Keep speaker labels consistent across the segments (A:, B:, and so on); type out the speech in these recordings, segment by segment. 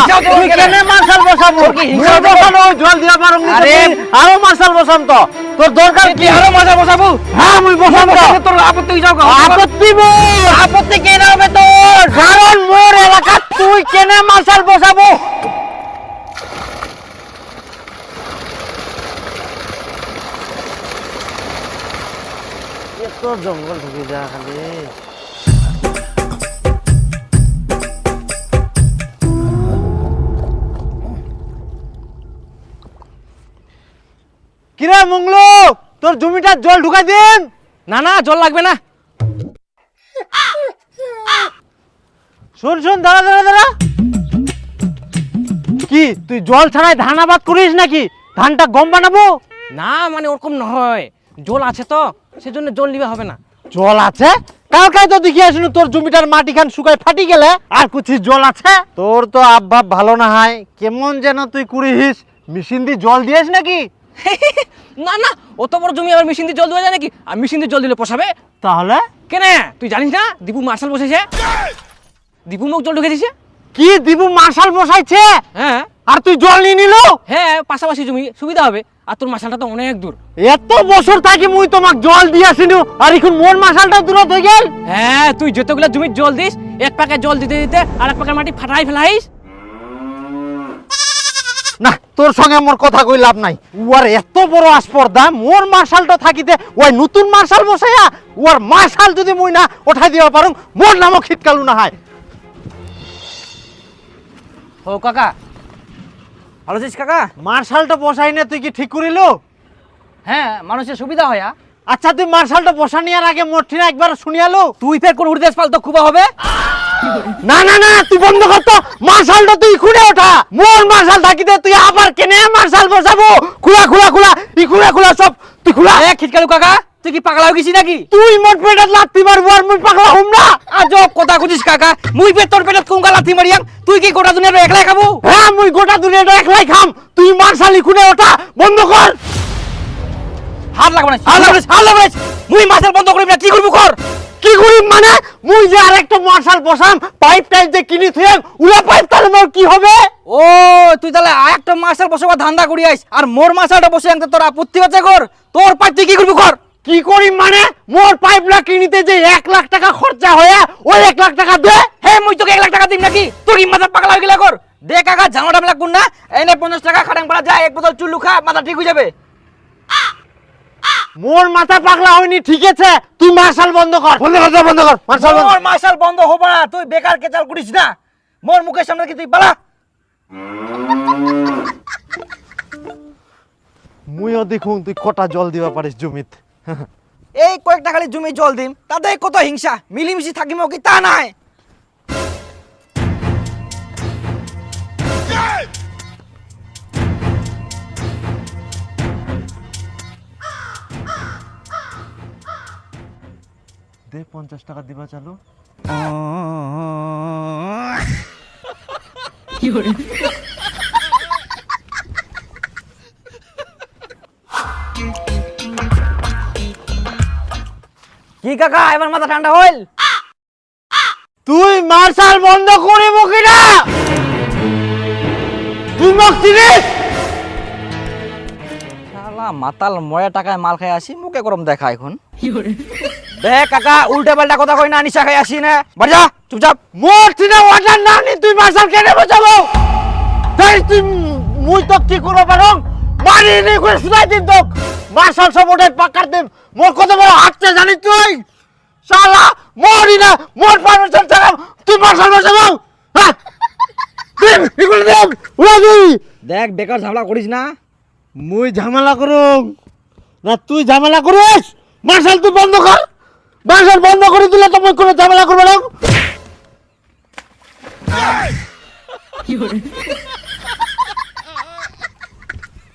A: হিংসাও কেমন
B: তুই কেনে মার্শাল বসাবো
A: তোর কি হিংসা
B: মুই বসানো জল দিয়া পারম
A: আরে-
B: আরে আরও মার্শাল বসাম তো। তোর দরকার কি?
A: আরও মজা বসাবো?
B: হ্যাঁ মুই বসাম
A: তোর আপত্তি যাও
B: আপত্তি
A: আপত্তি কে হবে তোর?
B: কারণ মোর এলাকা তুই কেনে মার্শাল বসাবো? জঙ্গল ঢুকে যা খালি। তোর জমিটার জল ঢুকাই দিন।
A: না না জল লাগবে না।
B: শোন শোন দাঁড়া দাঁড়া দাঁড়া। কি তুই জল ছাড়াই ধান আবাদ করিস নাকি? ধানটা গম বানাবো?
A: না মানে ওরকম নয়। জল আছে তো সেজন্য জল নিবে হবে না।
B: জল আছে? কালকায় তো দেখি আসিনি তোর জমিটার মাটি খান শুকায় ফাটি গেলে। আর কুছি জল আছে? তোর তো আবভাব ভালো না হয়। কেমন যেন তুই কুড়িস মেশিন দিয়ে জল দিয়েস নাকি?
A: না না অত বড় জমি আবার মেশিন দিয়ে জল দেওয়া যায় নাকি? আর মেশিন দিয়ে জল দিলে পোষাবে?
B: তাহলে?
A: কেন? তুই জানিস না? দীপু মার্শাল বসেছে দীপু মুখ জল ঢুকে দিছে।
B: কি দিবু মার্শাল বসাইছে?
A: হ্যাঁ।
B: আর তুই জল নিয়ে নিল?
A: হ্যাঁ পাশাপাশি জমি সুবিধা হবে। আর তোর মার্শালটা তো অনেক দূর।
B: এত বছর থাকি মুই তোমাক জল দিয়েছিনু আর এখন মোর মার্শালটা দূরত হয়ে গেল?
A: হ্যাঁ তুই যতগুলো জমির জল দিস এক পাকে জল দিতে দিতে আর এক পাকে মাটি ফাটাই ফেলাইস।
B: না তোর সঙ্গে মোর কথা কই লাভ নাই। উয়ার এত বড় আসপর্দা মোর মার্শালটা থাকিতে ওই নতুন মার্শাল বসাইয়া উয়ার মার্শাল যদি মুই না উঠাই দিবা পারুম মোর নামও খিটকালু না হয়।
A: ও কাকা ভালো আছিস কাকা?
B: মার্শালটা বসাই না তুই কি ঠিক করিলো?
A: হ্যাঁ মানুষের সুবিধা হয়
B: আচ্ছা তুই মার্শালটা বসা বসানিয়ার আগে মোর ঠিনা একবার শুনিয়ালো?
A: তুই ফের কোন উড়দেশ পাল তো খুব হবে?
B: না না না তুই বন্ধ কর তো। মার্শালটা তুই খুলে ওঠা। মোর মার্শাল থাকিতে তুই আবার কেনে মার্শাল বসাবো? খুলা খুলা খুলা ই খুলা খুলা সব তুই খুলা।
A: এ খিটকালু কাকা তুই কি পাগলা হয়ে নাকি?
B: তুই মোর পেটে লাত্তি মারবো আর মুই পাগলা হম না।
A: আজব কথা খুঁজিস কাকা মুই ফের তোর পেটে কুঙ্গা লাথি মারিয়াম তুই কি গোটা দুনিয়া একলাই খাব?
B: হ্যাঁ মুই গোটা দুনিয়াটা একলাই খাম। তুই মার্শালি খুলে ওঠা বন্ধ কর।
A: হাত লাগবে না হাত লাগবে না, হাত লাগবে না। মুই মাছের বন্ধ করিবি না কি করবি কর?
B: কি করি মানে? মুই যে আরেকটা মার্শাল বসাম পাইপ টাইপ যে কিনি থুয়ে উলা পাইপ তাহলে মোর কি হবে?
A: ও তুই তাহলে আর একটা মাছের বসে ধান্দা করি আইস আর মোর মাছাটা বসে আনতে তোর আপত্তি হচ্ছে কর তোর পাই তুই কি করবি কর
B: কি করি মানে? মোর পাইপলা কিনিতে যে এক লাখ টাকা খরচা হয়ে ওই এক লাখ টাকা দে।
A: হে মুই তোকে এক লাখ টাকা দিম নাকি? তোর কি মাথা পাগলা হয়ে গেলে কর দে কাকা জামাটা মেলা কোন না। এনে পঞ্চাশ টাকা খাটাং পাড়া যায় এক বোতল চুল্লু খা মাথা ঠিক হয়ে যাবে।
B: মোর মাথা পাগলা হয়নি ঠিক আছে? তুই মার্শাল বন্ধ কর। বন্ধ কর যা, বন্ধ কর মার্শাল বন্ধ
A: মোর মার্শাল বন্ধ হবে না তুই বেকার কেচাল করিস না। মোর মুখের সামনে কি তুই বালা
B: মুইও দেখুন তুই কটা জল দিবা পারিস জমিত।
A: এই কয়েকটা খালি জমি জল দিম তাতে কত হিংসা মিলিমিশি থাকিম কি তা নাই।
B: দে পঞ্চাশ টাকা দিবা চালু।
A: কি কাকা এবার মাথা ঠান্ডা হইল?
B: তুই মার্শাল বন্ধ করিব কিনা তুই মোক চিনিস?
A: শালা মাতাল ময়া টাকায় মাল খাই আসি মুখে গরম দেখা এখন। দেখ কাকা উল্টা পাল্টা কথা কই না নিশা খাই আসি না। বাড়ি যা চুপচাপ।
B: মোর চিনা ওয়াটার না নি তুই মার্শাল কেনে বসাবো তাই তুই মুই তো কি করব পারং মারি নি করে শুনাই দিন তোক। মার্শাল সব ওটাই পাকার দিম। মোর কত বড় হাতছে জানিস তুই? শালা মরি না মোর পারমিশন ছাড়া তুই মার্শাল বসাবো হ্যাঁ। এগুলো উড়া
A: দেখ বেকার ঝামেলা করিস না।
B: মুই ঝামেলা করুম। না তুই ঝামেলা করিস? মার্শাল তুই বন্ধ কর। মার্শাল বন্ধ করে দিলে তো মুই কোনো ঝামেলা করবে না।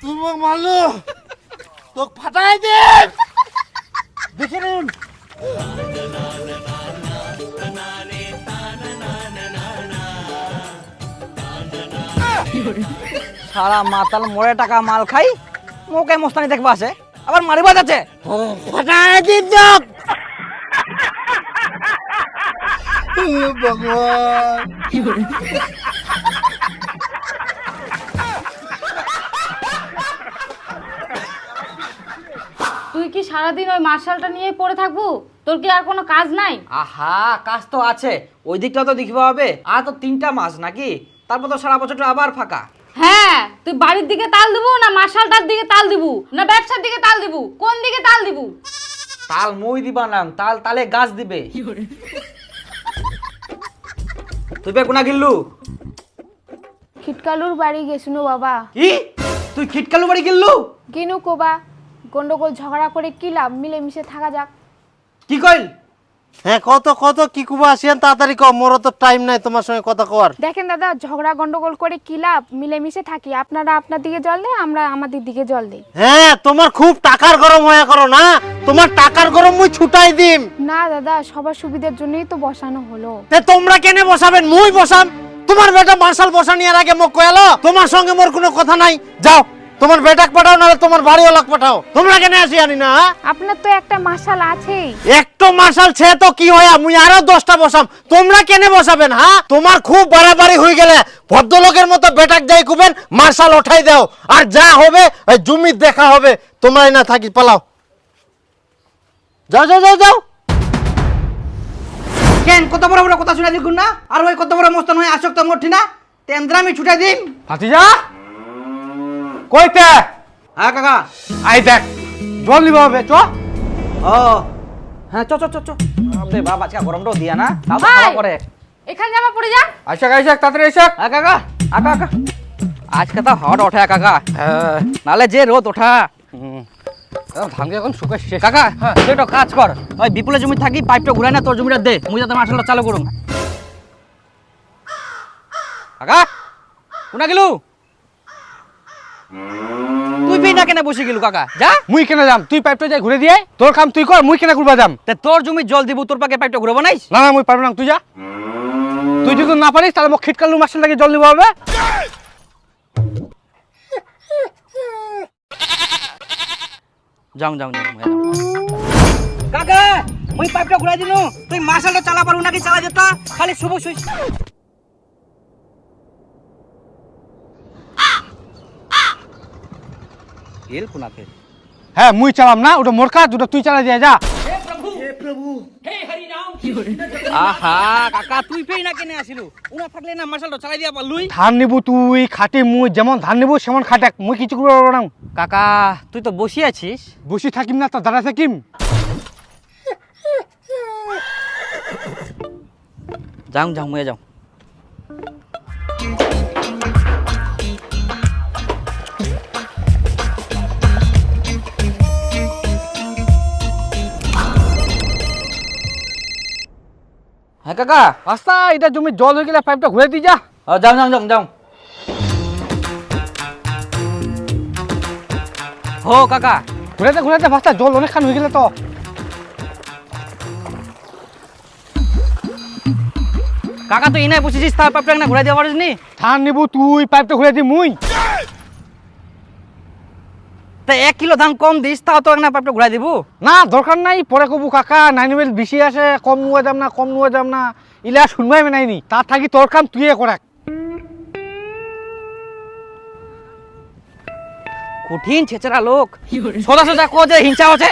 B: তুই মোক মারলো। তোক ফাটাই দে। দেখে নিন।
A: সারা মাতাল মরে টাকা মাল খাই মুখে মস্তানি দেখবা আছে আবার মারিবা যাচ্ছে
B: ফাটাই দিন ভগবান।
C: তুই কি সারাদিন ওই মার্শালটা নিয়ে পড়ে থাকব? তোর কি আর কোনো কাজ নাই?
A: আহা কাজ তো আছে। ওই দিকটা তো দেখব হবে। আর তো তিনটা মাস নাকি? তারপর তো সারা বছরটা আবার ফাঁকা।
C: হ্যাঁ তুই বাড়ির দিকে তাল দিবু না মার্শালটার দিকে তাল দিবু? না ব্যবসার দিকে তাল দিবু? কোন দিকে তাল দিবু?
A: তাল মই দিবা না তাল তালে গাছ দিবে। তুই বে কোনা গিল্লু?
D: খিটকালুর বাড়ি গেছিনু বাবা।
A: কি তুই খিটকালু বাড়ি গিল্লু?
D: কিনু কোবা গন্ডগোল ঝগড়া করে কি লাভ? মিলেমিশে থাকা যাক।
A: কি কইল?
B: হ্যাঁ কত কত? কি কুবা? আসিয়ান তাড়াতাড়ি কম মোর তো টাইম নাই তোমার সঙ্গে কথা কওয়ার।
D: দেখেন দাদা ঝগড়া গন্ডগোল করে কি লাভ? মিলেমিশে থাকি। আপনারা আপনার দিকে জল দেয় আমরা আমাদের দিকে জল দিই।
B: হ্যাঁ তোমার খুব টাকার গরম হয়ে করো না? তোমার টাকার গরম মুই ছুটাই দিম।
D: না দাদা সবার সুবিধার জন্যই তো বসানো হলো।
B: তে তোমরা কেনে বসাবেন? মুই বসাম। তোমার বেটা মার্শাল বসানিয়ার আগে মোক কয়ালো তোমার সঙ্গে মোর কোনো কথা নাই। যাও তোমার বেটাক পাঠাও নাহলে তোমার বাড়িওয়ালাক পাঠাও। তোমরা কেনে আসি আনি না হ্যাঁ?
D: আপনার তো একটা মাসাল আছেই।
B: একটো মার্শাল ছে তো কি হয় মুই আরও দশটা বসাম। তোমরা কেনে বসাবেন হ্যাঁ? তোমার খুব বাড়াবাড়ি হয়ে গেলে ভদ্রলোকের মতো বেটাক যাই কুবেন মার্শাল ওঠাই দাও। আর যা হবে ওই জমির দেখা হবে। তোমরাই না থাকি পালাও। যাও যাও যাও যাও।
A: কেন কত বড় বড় কথা শুনে দেখুন না? আর ওই কত বড় মস্তান হয়ে আসক্ত মঠি না? তেন্দ্রা আমি ছুটাই দিম
E: ভাতিজা? কইতে?
A: হ্যাঁ কাকা।
E: আই দেখ জল নিব হবে চ।
A: ও হ্যাঁ চ চ চ চ। বাপরে বাপ আজকে গরমটাও দিয়া না। তাও তো খাওয়া করে
C: এখানে জামা পড়ে যা।
E: আইসা আইসা তাড়াতাড়ি আইসা
A: হ্যাঁ কাকা। আকা আকা আজকে তো হট ওঠে কাকা। নালে যে রোদ ওঠা।
E: ধানকে এখন শুকাই শেষ।
A: কাকা তুই একটা কাজ কর। ওই বিপুলের জমি থাকি পাইপটা ঘুরাই না তোর জমিটা দে। মুই যাতে মার্শালটা চালু করুন কাকা কোনা গেলু? তুই বি না কেন বসে গেলু কাকা? যা।
E: মুই কেন যাম? তুই পাইপটা যাই ঘুরে দিয়ে তোর কাম তুই কর মুই কেন ঘুরবা যাম?
A: তে তোর জমি জল দিব তোর পাকে পাইপটা ঘুরাবো নাইস?
E: না না মুই পারব না তুই যা। তুই যদি না পারিস তাহলে মোক খিটকালু মাসের লাগে জল দিব হবে।
A: যাও যাও যাও। কাকা মুই পাইপটা ঘুরাই দিনু তুই মার্শালটা চালা পারু নাকি চালা যেতা খালি শুভ শুইস এল কোনা ফের
E: হ্যাঁ মুই চালাম না ওটা মোর কাজ ওটা তুই চালা দিয়ে যা।
A: আহা কাকা তুই পেই না কেনে আসিলু? উনা থাকলে না মার্শালটা চালাই দিয়া পারলুই?
E: ধান নিবু তুই খাটি মুই যেমন ধান নিবু সেমন খাটাক মুই কিছু করব না।
A: কাকা তুই তো বসে আছিস?
E: বসি থাকিম না তো দাঁড়া থাকিম।
A: যাও যাও মুয়ে যাও। হ্যাঁ কাকা
E: রাস্তা এটা জমি জল হয়ে গেলে পাইপটা ঘুরে দিয়ে যা।
A: ও যাও যাও যাও যাও। হো কাকা
E: ঘুরেতে ঘুরেতে রাস্তা জল অনেকখান হয়ে গেলে তো।
A: কাকা তুই এনে বসেছিস তার পাপটা না ঘুরাই দেওয়া পারিস নি?
E: ধান নিবু তুই পাইপটা ঘুরে দি মুই।
A: তা এক কিলো ধান কম দিস তাও তো না পাপটা ঘুরাই দিব?
E: না দরকার নাই পরে কবু কাকা নাইন বেল বেশি আসে কম নুয়ে যাম না কম নুয়ে যাম না। ইলা শুনবাই নাইনি তার থাকি তোর কাম তুইয়ে করাক।
A: কঠিন ছেচরা লোক। সোজা সোজা কো যে হিংসা হচ্ছে।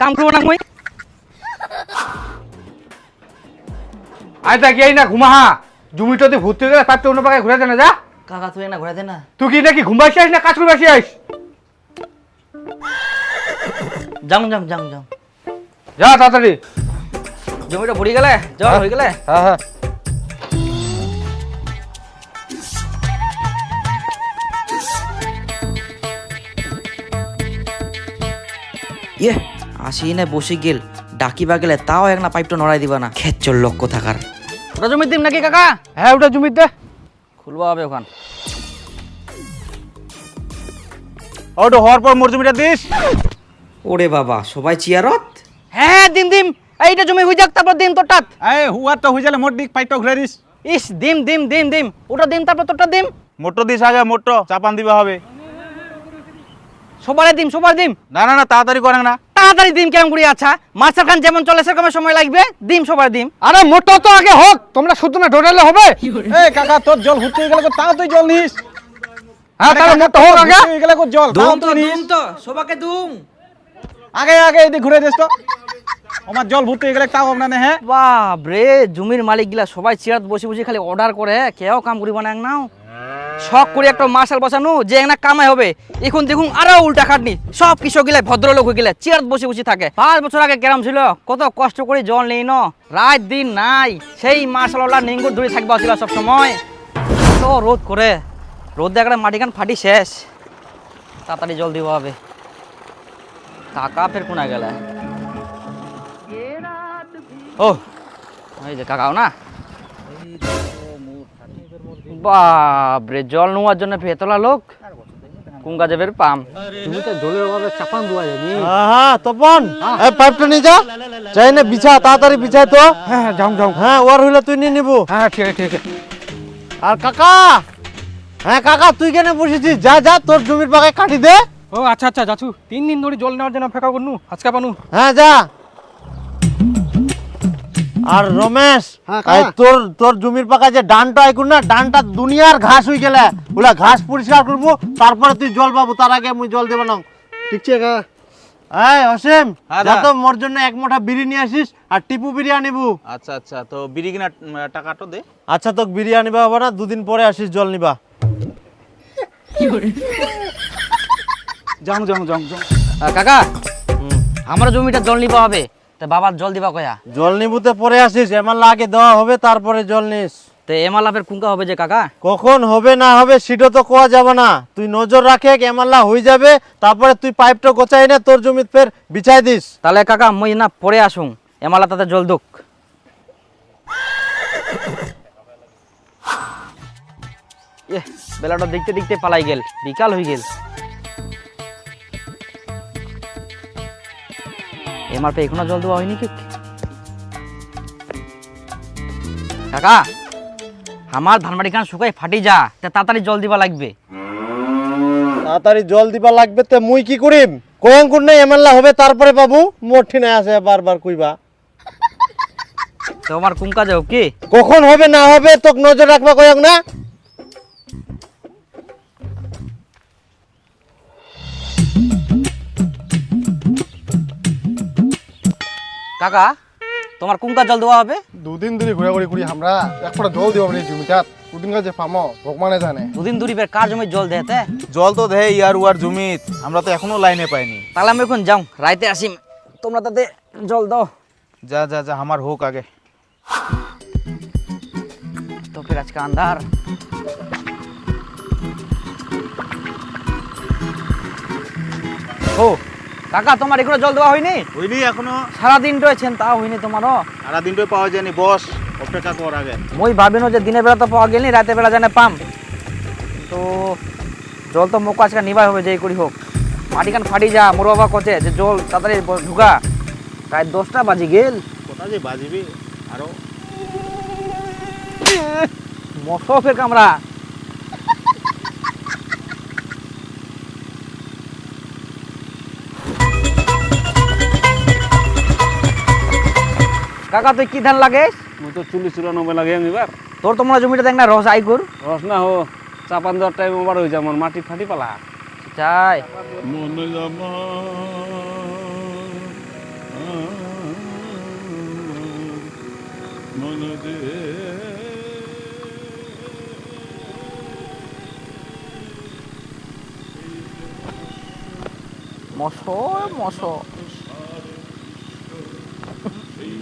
A: কাম করব না মুই।
E: আয় তা গিয়ে না ঘুমাহা। জমিটাতে ভর্তি হয়ে গেলে পাইপটা অন্য পাকায় ঘুরে দে না যা।
A: কাকা তুই না ঘুরাই দে না।
E: তুই কি নাকি ঘুমাইছি আইস না কাজ করবে আইস?
A: যাও যাও যাও যাও।
E: যা তাড়াতাড়ি।
A: জমিটা ভরি গেলে? জল হয়ে গেলে?
E: হ্যাঁ হ্যাঁ।
A: ইয়ে আসি না বসে গেল। ডাকিবা গেলে তাও এক না পাইপটা নড়াই দিবা না। খেত চল লক্ষ্য থাকার ওটা জমির দিম নাকি কাকা?
E: হ্যাঁ ওটা জমির দে।
A: খুলবা হবে ওখান।
E: ওটা হওয়ার পর মোর জমিটা দিস।
A: ওরে বাবা সবাই চিয়ারত? হ্যাঁ দিম দিম। এইটা জমি হয়ে যাক তারপর দিম
F: এই হুয়ার তো হয়ে গেলে মোট দিক পাইপটা ঘুরে
A: ইস দিম দিম দিম দিম। ওটা দিম তারপর তোরটা দিম।
F: মোটর দিস আগে মোটর। চাপান দিবা হবে।
A: সবারে দিম সবার দিম।
F: না না না তাড়াতাড়ি করেন না।
A: তাড়াতাড়ি দিম কেমন করি আচ্ছা। মাস্টার খান যেমন চলে সেরকম সময় লাগবে। দিম সবার দিম।
E: আরে মোটর তো আগে হোক। তোমরা শুধু না হবে।
F: এই কাকা তোর জল হুতে গেলে তো তাও তুই জল নিস।
E: হ্যাঁ তাহলে মোটর হোক আগে।
F: গেলে জল।
A: দুম তো দুম তো সবাকে দুম।
F: আগে আগে এদিকে ঘুরে দিস তো। আমার জল ভর্তি হয়ে গেলে তাও আপনার হ্যাঁ?
A: বাপ রে, জমির মালিক গিলা সবাই চেয়ার বসে বসে খালি অর্ডার করে কেউ কাম করিব না নাও। শখ করে একটা মার্শাল বসানো, যে না কামাই হবে। এখন দেখুন আরও উল্টা খাটনি। সব কৃষক গিলা ভদ্রলোক হয়ে গেলে চেয়ার বসে বসে থাকে। পাঁচ বছর আগে কেরাম ছিল, কত কষ্ট করে জল নেই, ন? রাত দিন নাই, সেই মার্শাল নিঙ্গুর দূরে থাকবা ছিল সব সময়। তো রোদ করে, রোদ দেখালে মাটিখান ফাটি শেষ। তাড়াতাড়ি জল দিব হবে। কাকা ফের কোনা গেলে? ও এই যে কাকাও না? বাপরে জল নোয়ার জন্য ভেতলা লোক? কুঙ্গা যাবের পাম?
E: তুমি তো জলের অভাবে চাপান দেওয়া যায়নি।
B: হ্যাঁ তপন! এই পাইপটা নিয়ে যা। চাই না বিছা তাড়াতাড়ি বিছাই তো।
E: হ্যাঁ হ্যাঁ যাও যাও।
B: হ্যাঁ ওর হইলে তুই নিয়ে নিবো।
E: হ্যাঁ ঠিক আছে ঠিক আছে।
B: আর কাকা! হ্যাঁ কাকা তুই কেন বসেছিস? যা যা তোর জমির বাগায় কাটি দে।
E: ও আচ্ছা আচ্ছা যাচ্ছু। তিন দিন ধরে জল নেওয়ার জন্য অপেক্ষা করনু আজকে পানু।
B: হ্যাঁ যা। আর রমেশ
E: হ্যাঁ,
B: এই তোর তোর জমির পাকা যে ডানটা আইকুন না ডানটা দুনিয়ার ঘাস হয়ে গেলে ওলা ঘাস পরিষ্কার করব তারপরে তুই জল পাবো তার আগে মুই জল দেব না। ঠিক আছে কাকা। এই অসীম
F: হ্যাঁ,
B: যা
F: দা।
B: তো মোর জন্য এক মোটা বিড়ি নিয়ে আসিস আর টিপু বিড়ি আনিবু
F: আচ্ছা আচ্ছা তো বিড়ি কিনা টাকাটা দে।
B: আচ্ছা তোকে বিড়ি আনিবা হবে না দুদিন পরে আসিস জল নিবা।
F: যাও যাও যাও যাও
A: কাকা আমার জমিটা জল নিবা হবে। তা বাবার জল দিবা কয়া?
B: জল নিবুতে পরে আসিস এমার আগে দেওয়া হবে তারপরে জল নিস।
A: তো এমালাপের কুঙ্কা হবে যে কাকা?
B: কখন হবে না হবে সেটা তো কোয়া যাবে না। তুই নজর রাখে এমাল্লা হয়ে যাবে তারপরে তুই পাইপটা গোচাই না তোর জমিত ফের বিছাই দিস।
A: তাহলে কাকা মই না পরে আসুন এমালা তাতে জল দুক। বেলাটা দেখতে দেখতে পালাই গেল। বিকাল হয়ে গেল। এমার পে এখনও জল দেওয়া হয়নি কি? কাকা আমার ধানবাড়ি খান শুকাই ফাটি যা তা তাড়াতাড়ি জল দিবা লাগবে।
B: তাড়াতাড়ি জল দিবা লাগবে তে মুই কি করিম? কয়ং কোন নাই এমাল্লা হবে তারপরে পাবো মোর ঠিনে আছে বারবার কইবা।
A: তো আমার কুঙ্কা যাও কি?
B: কখন হবে না হবে তোক নজর রাখবা কয়ং না?
A: কাকা তোমার কুঙ্কা জল দেওয়া হবে?
G: দুদিন ধরে ঘোরাঘুরি করি আমরা। এক ফোঁটা জল দিব পারি জমিটাত দুদিন কাছে পামো ভগবানে জানে।
A: দুদিন দূরি বের কার জমি জল দেতে
F: জল তো দেয় ইয়ার উয়ার জমিত আমরা তো এখনও লাইনে পাইনি।
A: তাহলে আমি এখন যাও রাইতে আসিম তোমরা তাতে জল দাও।
F: যা যা যা আমার হোক আগে।
A: তো ফির আজকে আন্ধার। ও কাকা তোমার এগুলো জল দেওয়া হয়নি?
F: হইনি এখনও।
A: সারাদিন রয়েছেন তা হয়নি তোমারও?
F: সারা দিনটাই পাওয়া যায়নি বস অপেক্ষা কর আগে।
A: মই ভাবিনো যে দিনের বেলা তো পাওয়া গেলি রাতের বেলা জানে পাম। তো জল তো মুখ আজকে নিবাই হবে যেই করি হোক। মাটিখান ফাটি যা মোর বাবা কচে যে জল তাড়াতাড়ি ঢুকা। প্রায় দশটা বাজি গেল।
F: কোথা যে বাজিবি? আরও।
A: মশকের কামড়া কাকা তুই কি ধান লাগে?
H: মুই তো চুলি চুরানব্বই লাগে এবার
A: তোর তো মনে জমিটা দেখ না রস আই কর
H: রস না হো চাপান দেওয়ার টাইম ওভার হয়ে যায় আমার মাটি ফাটি পালা।
A: চাই মনে মনে দে।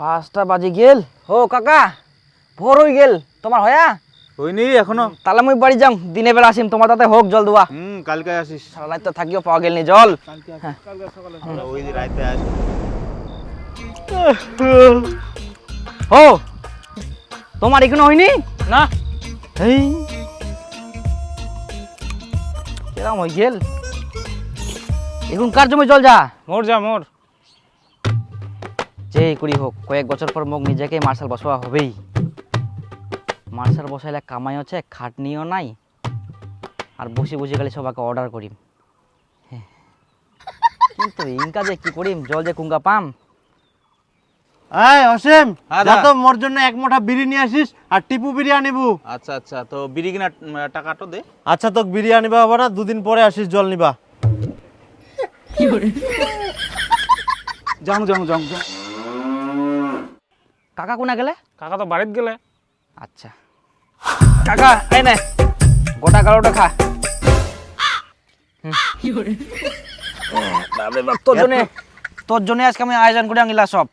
A: পাঁচটা বাজে গেল। ও কাকা ভোর হয়ে গেল। তোমার হয়া?
F: হইনি এখনও।
A: তাহলে মুই বাড়ি যাম। দিনে বেলা আসিম তোমার তাতে হোক জল দেওয়া
F: হুম কালকে আসিস।
A: সারা তো থাকিও পাওয়া গেল নি জল।
F: ওই যে রাইতে আসিস।
A: ও তোমার এখনও হয়নি?
H: না।
A: এই কিরম হয়ে গেল। এখন কার জমি জল যা?
H: মোর যা মোর।
A: যেই করি হোক কয়েক বছর পর মোক নিজেকে মার্শাল বসাওয়া হবেই। মার্শাল বসাইলে কামাই হচ্ছে খাটনিও নাই আর বসে বসে খালি সবাইকে অর্ডার করিম। হ্যাঁ। কিন্তু ইনকা যে কি করিম জল যে কুঙ্গা পাম।
B: এই অসীম
F: হ্যাঁ,
B: যা তো মোর জন্য এক মোটা বিরিয়ানি আসিস আর টিপু বিরিয়ানি নিবু।
F: আচ্ছা আচ্ছা তো বিড়ি কিনা টাকাটা দে।
B: আচ্ছা তোক বিরিয়ানি নিবা হবে না দুদিন পরে আসিস জল নিবা।
F: যাও যাও যাও যাও।
A: কাকা কোনা গেলে?
H: কাকা তো বাড়িতে গেলে।
A: আচ্ছা। কাকা এই নে গোটা গালোটা খা। তোর জন্য। তোর জন্য আজকে আমি আয়োজন করে আনিলা সব।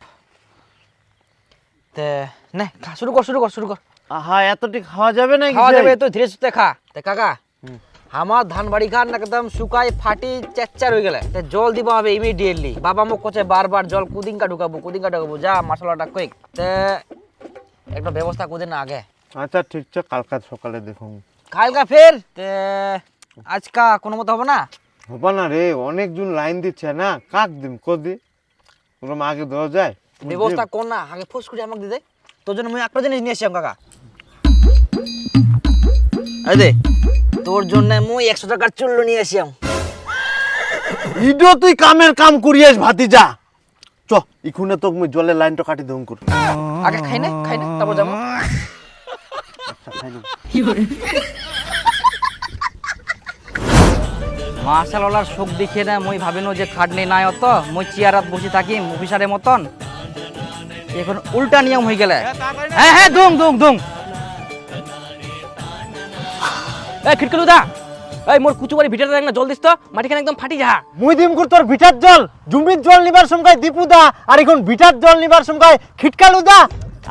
A: তে নে খা শুরু কর শুরু কর শুরু কর।
B: আহা এতটি খাওয়া যাবে না
A: খাওয়া যাবে তো ধীরে সুস্থে খা। তে কাকা আমার ধান বাড়ি খান একদম শুকায় ফাটি চেচ্চার হয়ে গেলে। জল দিব হবে ইমিডিয়েটলি বাবা মোক কোচে বারবার জল কুদিনকা ঢুকাবো কুদিনকা ঢুকাবো। যা মশলাটা কুইক। তে একটা ব্যবস্থা কুদিন আগে।
B: আচ্ছা ঠিক আছে কালকা সকালে দেখুন।
A: কালকা ফের? তে আজকা কোনো মতো হবে না?
B: হবা না রে অনেকজন লাইন দিচ্ছে না। কাক দিম কদি ওরকম আগে দেওয়া যায়
A: ব্যবস্থা কর না আগে ফুস করে আমাকে দিদে তোর জন্য আমি একটা জিনিস নিয়ে আসছিলাম কাকা। দে তোর জন্য মুই একশো টাকার চুল্লু নিয়ে আসিয়াম
B: ইডো তুই কামের কাম করিয়াস ভাতি যা চ ইখুনে তোক মুই জলের লাইনটা কাটি দম কর
A: আগে খাই না খাই না তারপর যাব। মার্শাল শোক দেখিয়ে না মুই ভাবিনো যে খাটনি নাই অত মুই চেয়ারাত বসে থাকি অফিসারের মতন। এখন উল্টা নিয়ম হয়ে গেলে। হ্যাঁ হ্যাঁ দুম দুম দুম এই খিটকেলু দা এই মোর কুচুবাড়ি ভিটাটা দেখ না জল দিস তো। মাটিখানে একদম ফাটি যা।
B: মুই দিম কর তোর ভিটার জল। জুমির জল নিবার সময় দীপু দা আর এখন ভিটার জল নিবার সময় খিটকালু দা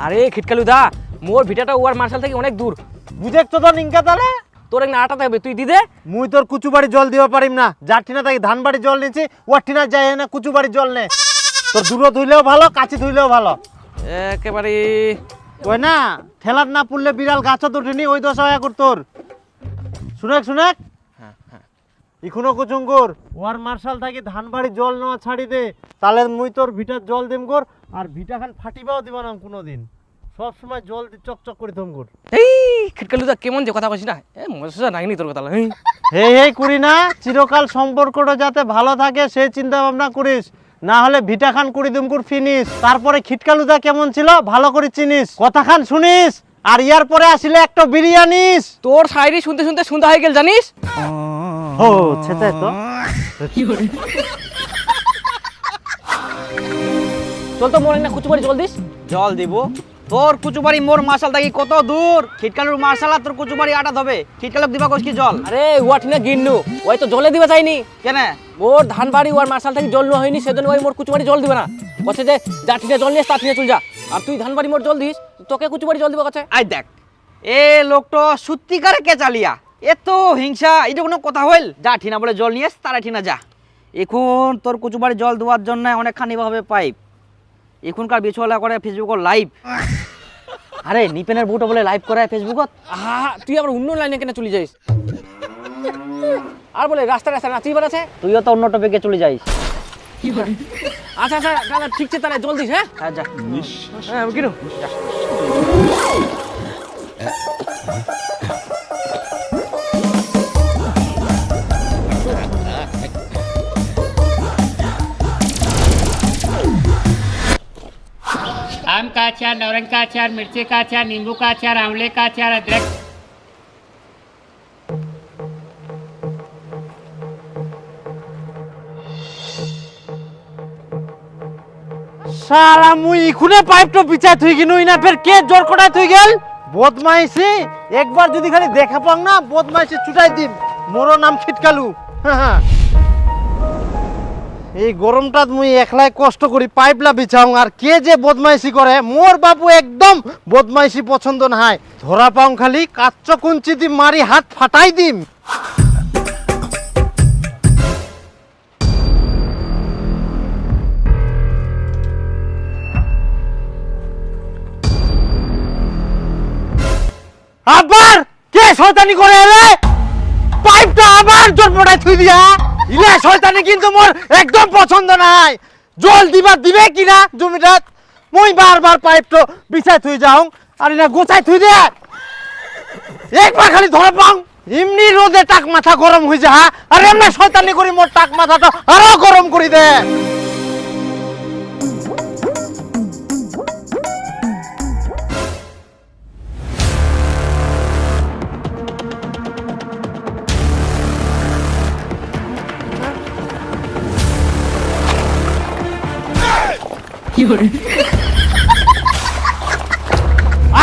A: আরে খিটকালু দা মোর ভিটাটা ওয়ার মার্শাল থেকে অনেক দূর।
B: বুঝেছ তো তোর নিঙ্কা তালে
A: তোর একটা আটাতে হবে তুই দি দে
B: মুই তোর কুচুবাড়ি জল দিবা পারিম না। যার ঠিনা তাকে ধান বাড়ি জল নিচ্ছি ওর ঠিনা যায় না কুচুবাড়ি জল নে। তোর দূরে ধুইলেও ভালো কাছে ধুইলেও ভালো।
A: একেবারে
B: ওই না ঠেলার না পড়লে বিড়াল গাছত উঠেনি ওই দশা হয় কর তোর। শুনেক শুনেক? ইখুনো কুচুঙ্গুর ওয়ার মার্শাল থাকি ধান বাড়ি জল নেওয়া ছাড়ি দে তাহলে মুই তোর ভিটার জল দিম কর আর ভিটা খান ফাটিবাও দিব না কোনোদিন সব সময় জল দি চকচক করে থম কর
A: এই খিটকালু দা কেমন যে কথা কইছিস না? এ মজা নাইনি তোর কথা হেই
B: হে হে করি না চিরকাল সম্পর্কটা যাতে ভালো থাকে সেই চিন্তা ভাবনা করিস। না হলে ভিটা খান কুড়ি দুমকুর ফিনিস তারপরে খিটকালুদা কেমন ছিল ভালো করে চিনিস। কথা খান শুনিস। আর ইয়ার পরে আসলে একটা বিরিয়ানিস
A: তোর শায়রি শুনতে শুনতে শুনতে হয়ে গেল জানিস?
B: ও সেটাই তো।
A: চল তো মোর একটা কুচুবাড়ি জল দিস। জল দিব। তোর কুচুবাড়ি মোর মার্শাল থাকি কত দূর? খিটকালুর মার্শাল আর তোর কুচুবাড়ি আটা হবে। খিটকালুক দিবা কইস কি জল?
I: আরে ওয়াট না গিন্নু। ওই তো জলে দিবা চাইনি
A: কেন?
I: মোর ধান বাড়ি ওর মার্শাল থেকে জল নেওয়া হয়নি সেজন্য ওই মোর কুচুবাড়ি জল দিবে না। কছে যে যা ঠিনে জল নিয়ে তা ঠিনে চল যা। আর তুই ধান বাড়ি মোর জল দিস তোকে কুচুবাড়ি জল দিবা কছে?
A: আই দেখ এ লোকটো সত্যিকারে কে চালিয়া এত হিংসা এটা কোনো কথা হইল? যা ঠিনা বলে জল নিয়ে তারা ঠিনা যা। এখন তোর কুচুবাড়ি জল দেওয়ার জন্য অনেকখানি হবে পাইপ। এখনকার বিছুয়ালা করে ফেসবুকত লাইভ আরে নিপেনের বুট বলে লাইভ করায় ফেসবুকত
I: আহা তুই আবার অন্য লাইনে কেন চলে যাইস? আর বলে রাস্তা রাস্তা না নাচি আছে?
A: তুইও তো অন্য টপিকে চলে যাইস।
I: আচ্ছা আচ্ছা তাহলে ঠিক আছে তাহলে জলদি হ্যাঁ?
A: হ্যাঁ যা।
I: হ্যাঁ কিনো
J: अचार लौरंग का अचार मिर्ची का अचार नींबू का अचार आंवले का अचार अदरक
B: সারা মুই ইখুনে পাইপটা বিছাই থুই কিনু ইনা ফের কে জোর কটায় থুই গেল বদমাইশি একবার যদি খালি দেখা পাও না বদমাইশি ছুটাই দিম মোরও নাম খিটকালু হ্যাঁ এই গরমটাত মুই একলাই কষ্ট করি, পাইপলা বিছাও, আর কে যে বদমাইশি করে মোর বাবু একদম বদমাইশি পছন্দ নাই ধরা পাও খালি, কাচ্চ কুঞ্চি দি মারি হাত ফাটাই দিম। আবার কে শয়তানি করে এলে? পাইপটা আবার জোর পড়ায় থুই দিয়া। ইলে, শয়তানি কিন্তু মোর একদম পছন্দ নাই। জল দিবা দিবে কিনা জমিটা মুই বারবার পাইপটো বিছাই থুই যাও। আর না গোছাই থুই দে। একবার খালি ধরে পাও। এমনি রোদে টাক মাথা গরম হয়ে? যা আর এমনি শয়তানি করি, মোর টাক মাথাটা আরও গরম করি দে।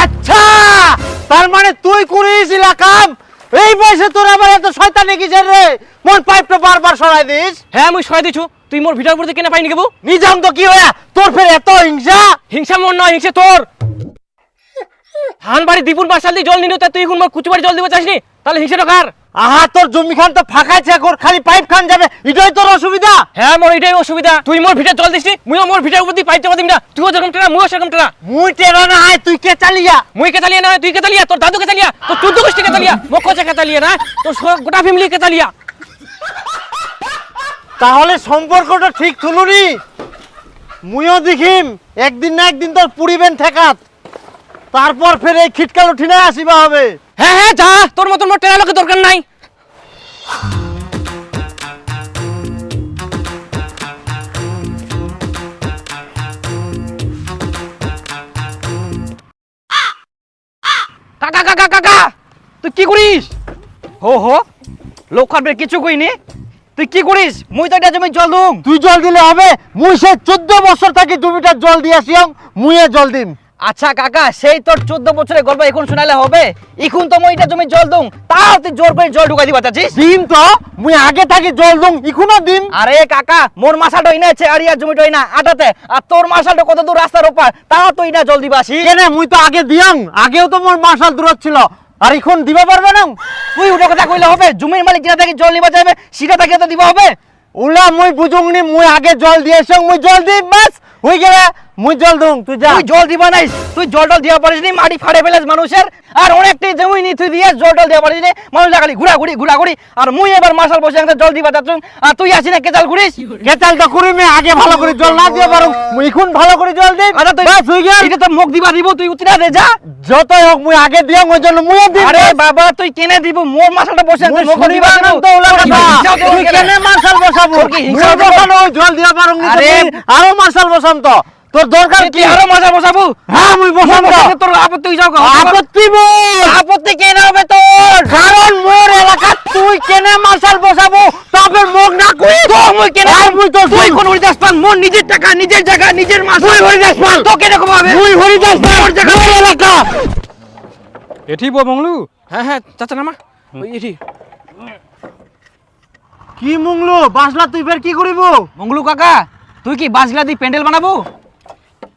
B: আচ্ছা তার মানে তুই করিস কাম? এই বয়সে তোর আবার এত শয়তানি কিসের রে? মন পাইপটা বারবার সরাই দিস।
I: হ্যাঁ সহায় দিছু। তুই মোর ভিটার উপর কেনে পাইনি কেবু?
B: নিজাম তো কি হয়া তোর ফের এত হিংসা?
I: হিংসা মন নয় হিংসে তোর। ধান বাড়ি মাসাল দিয়ে জল নিল তা তুই এখন মোর কুচুবাড়ি জল দিব চাসনি? তাহলে হিংসাটা কার?
B: আহা তোর জমি খান তো ফাঁকা কর খালি পাইপ খান যাবে। এটাই তোর অসুবিধা?
I: হ্যাঁ মোর এটাই অসুবিধা। তুই মোর ভিটার জল দিসনি মুইও মোর ভিটার উপর দিয়ে পাইপ চাপা দিম না। তুইও যেরকম টেরা মুইও সেরকম টেরা
B: মুই টেরা না আয় তুই কে চালিয়া?
I: মুই কে তালিয়া না তুই কে তালিয়া তোর দাদু কে তালিয়া তোর চোদ্দ গোষ্ঠী কে তালিয়া মক্ক কে তালিয়া না তোর গোটা ফ্যামিলি কে তালিয়া
B: তাহলে সম্পর্কটা ঠিক থুলুনি। মুইও দেখিম একদিন না একদিন তোর পুরিবেন ঠেকাত। তারপর ফের এই খিটকাল উঠিনে আসিবা হবে।
I: হ্যাঁ হ্যাঁ যা তোর মতন মোর টেরা লোকের দরকার নাই।
A: কাকা কাকা কাকা তুই কি করিস? হো হো। লোক খাবে কিছু কইনি। তুই কি করিস? মুই তো এটা জমি জল দুম।
B: তুই জল দিলে হবে। মুই সে চোদ্দ বছর থাকি জমিটা জল দিয়েছিলাম মুইয়ে জল দিম।
A: আচ্ছা কাকা সেই তোর চোদ্দ বছরের গল্প এখন শোনালে হবে। এখন তো মুই এটা জমি জল দুম তাও তুই জোর করে জল ঢুকাই দিবা চাচ্ছিস
B: দিম তো মুই আগে থাকি জল দুম ইখুনো দিম
A: আরে কাকা মোর মাসাটা ইনা আছে আরিয়া জমিটা ইনা আটাতে। আর তোর মাসাটা কত দূর রাস্তার ওপার তাও তো ইনা জল দিবা আসি
B: কেনে মুই তো আগে দিয়াং আগেও তো মোর মার্শাল দূরত ছিল। আর এখন দিবা পারবে না?
A: তুই ওটা কথা কইলে হবে জমির মালিক যেটা থেকে জল নিবা যাবে সেটা থেকে তো দিবা হবে?
B: ওলা মুই বুঝুংনি মুই আগে জল দিয়েছং মুই জল দিম বাস হই গেলে। মুই জল দুং তুই যা।
A: তুই জল দিবা নাই তুই জল টল দিয়া পারিস নি মাটি ফাড়ে ফেলেস মানুষের। আর অনেকটাই জমি নি তুই দিয়ে জল টল দিয়া পারিস নি। মানুষ খালি ঘুরা ঘুরি ঘুরা ঘুরি আর মুই এবার মাসাল বসে একটা জল দিবা যাচ্ছ আর তুই আসি না কেতাল ঘুরিস?
B: কেতাল তো করি মে আগে ভালো করে জল না দিয়ে পারুম মুই এখন ভালো করে জল দিম।
A: আচ্ছা তুই
B: বাস হই গেল।
A: এটা তো মুখ দিবা দিব তুই উতরা দে যা।
B: যতই হোক মুই আগে দিয়াং ওই জন্য মুইও দিম।
A: আরে বাবা তুই কেনে দিব? মোর মাসালটা বসে
B: মুই
A: মুখ দিবা
B: না তো ওলা কথা। তুই কেনে মার্শাল বসাবো? মুই বসানো জল দিয়া পারুম নি
A: আরে,
B: আরে আরও মার্শাল বসাম তো। তোর দরকার কি?
A: আরও মজা বসাবো?
B: হ্যাঁ মুই বসাম তো
A: তোর আপত্তি যাও
B: আপত্তি মোর
A: আপত্তি কেন হবে তোর?
B: কারণ মোর এলাকা তুই কেনে মার্শাল বসাবো? তবে মুখ না কই?
A: তো মুই কেন
B: আর মুই তো
A: তুই কোন হরিদাস পাল মোর নিজের টাকা নিজের জায়গা নিজের মাস
B: তুই হরিদাস পাল।
A: তো কেন কম হবে?
B: তুই হরিদাস মোর জায়গা মোর এলাকা।
E: এটি বো মংলু?
I: হ্যাঁ হ্যাঁ চাচা নামা। ওই এটি
B: কি মুংলু? বাসলা তুই ফের কি করিব?
A: মঙ্গলু কাকা তুই কি বাসগুলা দিয়ে প্যান্ডেল বানাবো?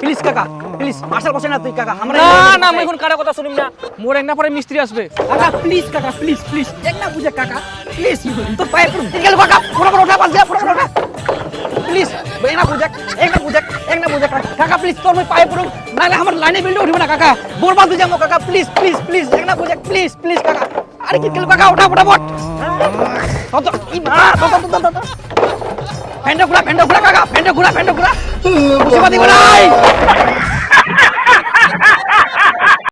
A: প্লিজ কাকা প্লিজ মার্শাল বসে না তুই কাকা আমরা
I: না না মুই এখন কারও কথা শুনিম না। মোর এক না পরে মিস্ত্রি আসবে।
A: কাকা প্লিজ কাকা প্লিজ প্লিজ এক না বুঝে কাকা প্লিজ তোর পায়ে পুরো দিকে গেল কাকা পুরো পুরো ওঠা বাস যা পুরো ওঠা প্লিজ এক না বুঝে এক না বুঝে এক না বুঝে কাকা প্লিজ তোর পায়ে পুরো নালে আমার লাইনে বিল্ডে উঠবে না কাকা। বরবাদ হয়ে যাব কাকা প্লিজ প্লিজ প্লিজ এক না বুঝে প্লিজ প্লিজ কাকা। আরে কি গেল কাকা ওঠা ফটাফট কত ই মা কত কত কত ফ্যানটা ঘুরা ফ্যানটা ঘুরা কাকা ফ্যানটা ঘুরা ফ্যানটা ঘুরা খুশি পাতি ঘুরাই